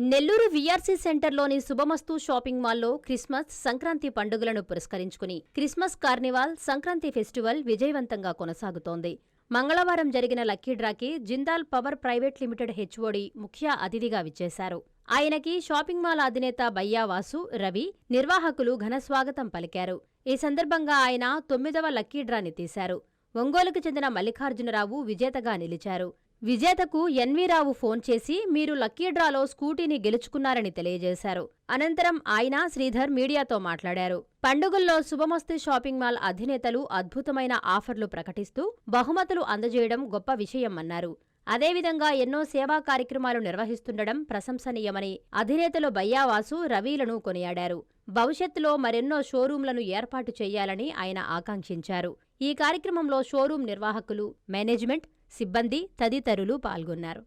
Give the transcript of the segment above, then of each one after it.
Nellore VRC సెంటర్లోని శుభమస్తు shopping మాల్లో Christmas Sankranti పండుగలను పురస్కరించుకుని క్రిస్మస్ కార్నివాల్ సంక్రాంతి ఫెస్టివల్ విజయవంతంగా కొనసాగుతోంది. మంగళవారం జరిగిన lucky డ్రాకి Jindal power private limited HOD ముఖ్య అతిథిగా విచ్చేశారు. ఆయనకి షాపింగ్ మాల్ అధినేత బయ్యావాసు రవి నిర్వాహకులు ఘనస్వాగతం పలికారు. ఈ సందర్భంగా ఆయన తొమ్మిదవ లక్కీ డ్రాని తీశారు. ఒంగోలుకు చెందిన మల్లికార్జునరావు విజేతగా నిలిచారు. విజేతకు ఎన్వీరావు ఫోన్ చేసి మీరు లక్కీ డ్రాలో స్కూటీని గెలుచుకున్నారని తెలియజేశారు. అనంతరం ఆయన శ్రీధర్ మీడియాతో మాట్లాడారు. పండుగల్లో శుభమస్తి షాపింగ్ మాల్ అధినేతలు అద్భుతమైన ఆఫర్లు ప్రకటిస్తూ బహుమతులు అందజేయడం గొప్ప విషయమన్నారు అదేవిధంగా ఎన్నో సేవా కార్యక్రమాలు నిర్వహిస్తుండడం ప్రశంసనీయమని అధినేతలు బయ్యావాసు రవీలను కొనియాడారు. భవిష్యత్తులో మరెన్నో షోరూంలను ఏర్పాటు చేయాలని ఆయన ఆకాంక్షించారు. ఈ కార్యక్రమంలో షోరూం నిర్వాహకులు మేనేజ్మెంట్ సిబ్బంది తదితరులు పాల్గొన్నారు.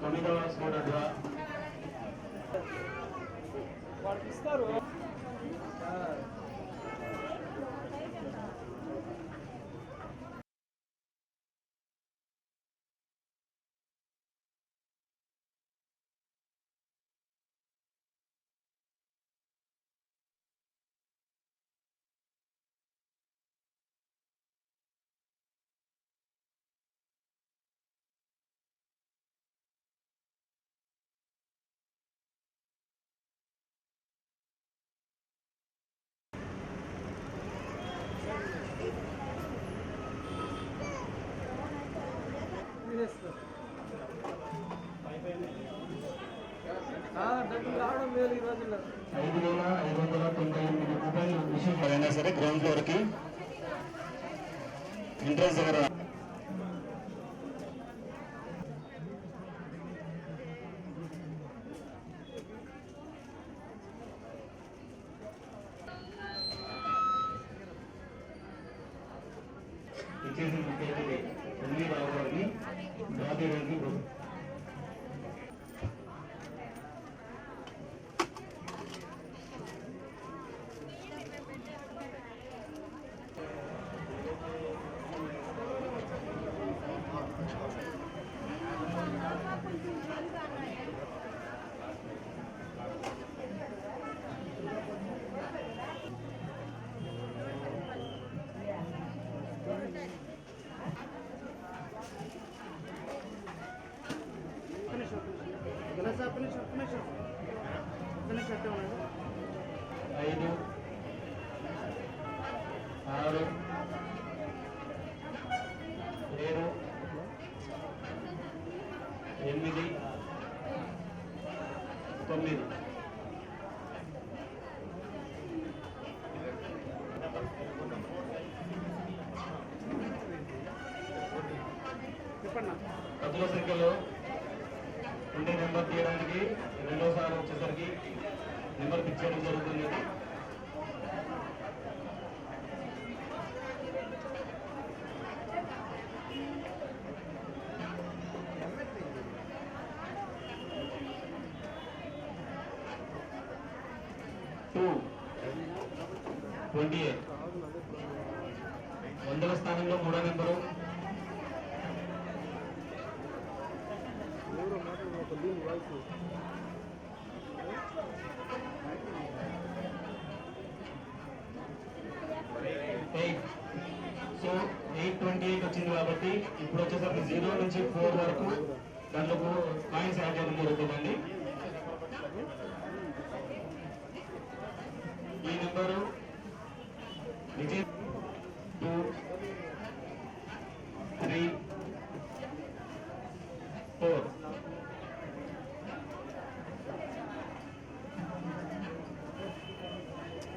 తొమ్మిదవ స్కూటర్ వాళ్ళకి ఇస్తారు ఐదు వేల ఐదు వందల తొంభై ఎనిమిది రూపాయలు మిషన్ అయినా సరే గ్రౌండ్ ఫ్లోర్కి ఎంట్రన్స్ దగ్గర. ఇచ్చేసిన ముఖ్య ఎన్ని రావు ఐదు. ఆరు. ఏడు. ఎనిమిది. తొమ్మిది. చెప్పండి. పదుల సంఖ్యలో ఉండే నెంబర్ తీయడానికి రెండోసారి వచ్చేసరికి నెంబర్ పిక్ చేయడం జరుగుతుంది. టూ ట్వంటీ ఎయిట్ వందల స్థానంలో మూడో నెంబరు. Obrigado.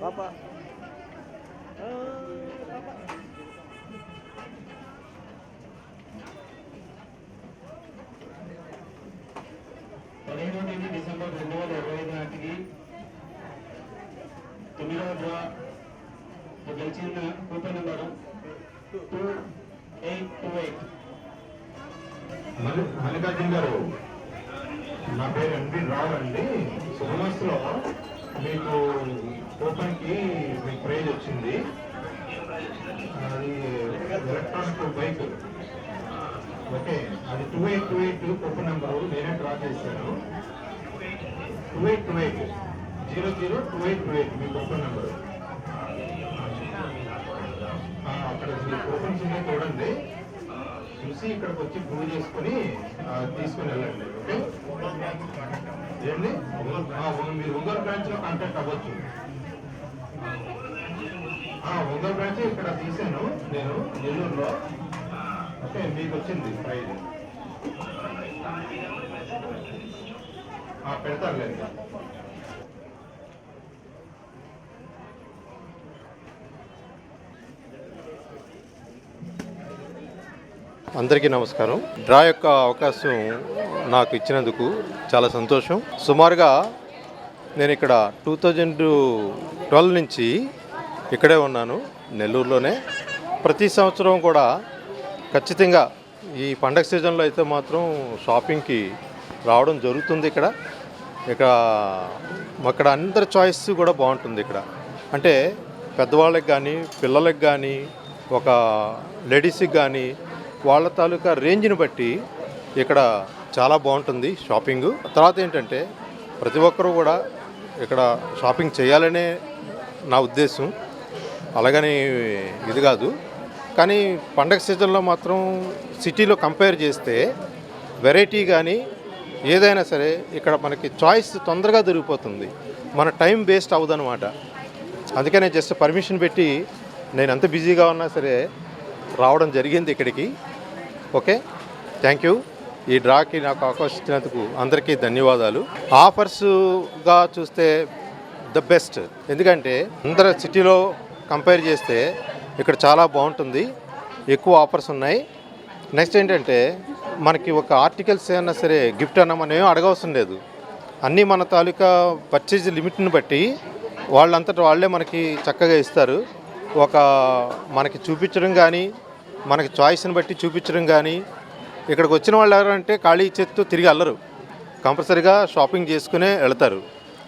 పాప ఆ, పాప పదిహేనవ తేదీ డిసెంబర్ రెండు వేల ఇరవై ఐదు నాటికి తొమ్మిదవ డ్రా గెలిచిన coupon number two eight two eight. Malli Mallikarjuna గారు నా పేరు ఎంపీ రావు అండి. సుమస్లో మీకు ఓపెన్కి మీకు ప్రైజ్ వచ్చింది. అది ఎలక్ట్రానిక్ బైక్. ఓకే అది two eight two eight coupon number నేనే డ్రా చేశాను. Two eight two eight zero zero two eight two eight మీ కూపన్ నెంబరు. అక్కడ మీ కూపన్స్ ఉన్నాయి చూడండి. చూసి ఇక్కడికి వచ్చి ప్రూవ్ చేసుకుని తీసుకుని వెళ్ళండి ఓకే? ఏంటి మీరు ఒంగోలు బ్రాంచ్లో కాంటాక్ట్ అవ్వచ్చు. ఆ, ఒంగోలు బ్రాంచ్ ఇక్కడ తీసాను నేను నెల్లూరులో. ఓకే మీకు వచ్చింది ప్రైజ్. లేదు అందరికీ నమస్కారం. డ్రా యొక్క అవకాశం నాకు ఇచ్చినందుకు చాలా సంతోషం. సుమారుగా నేను ఇక్కడ టూ థౌజండ్ ట్వెల్వ్ నుంచి ఇక్కడే ఉన్నాను నెల్లూరులోనే. ప్రతి సంవత్సరం కూడా ఖచ్చితంగా ఈ పండగ సీజన్లో అయితే మాత్రం షాపింగ్కి రావడం జరుగుతుంది ఇక్కడ. ఇక్కడ అక్కడ అందరి చాయిస్ కూడా బాగుంటుంది ఇక్కడ. అంటే పెద్దవాళ్ళకి కానీ పిల్లలకి కానీ ఒక లేడీస్కి కానీ వాళ్ళ తాలూకా రేంజ్ని బట్టి ఇక్కడ చాలా బాగుంటుంది షాపింగ్. తర్వాత ఏంటంటే ప్రతి ఒక్కరూ కూడా ఇక్కడ షాపింగ్ చేయాలనే నా ఉద్దేశం. అలాగని ఇది కాదు. కానీ పండగ సీజన్లో మాత్రం సిటీలో కంపేర్ చేస్తే వెరైటీ కానీ ఏదైనా సరే ఇక్కడ మనకి చాయిస్ తొందరగా దొరికిపోతుంది. మన టైం వేస్ట్ అవ్వదనమాట అందుకనే జస్ట్ పర్మిషన్ పెట్టి నేను ఎంత బిజీగా ఉన్నా సరే రావడం జరిగింది ఇక్కడికి. ఓకే? థ్యాంక్ యూ ఈ డ్రాకి నాకు అవకాశం ఇచ్చినందుకు అందరికీ ధన్యవాదాలు. ఆఫర్స్గా చూస్తే ద బెస్ట్. ఎందుకంటే అందరు సిటీలో కంపేర్ చేస్తే ఇక్కడ చాలా బాగుంటుంది. ఎక్కువ ఆఫర్స్ ఉన్నాయి. నెక్స్ట్ ఏంటంటే మనకి ఒక ఆర్టికల్స్ అయినా సరే గిఫ్ట్ అన్నా మనం ఏం అడగవసరం లేదు. అన్నీ మన తాలూకా పర్చేజ్ లిమిట్ని బట్టి వాళ్ళంతటా వాళ్ళే మనకి చక్కగా ఇస్తారు. ఒక మనకి చూపించడం కానీ మనకి చాయిస్ని బట్టి చూపించడం కానీ ఇక్కడికి వచ్చిన వాళ్ళు ఎవరంటే ఖాళీ చేత్తో తిరిగి వెళ్ళరు కంపల్సరీగా షాపింగ్ చేసుకునే వెళ్తారు.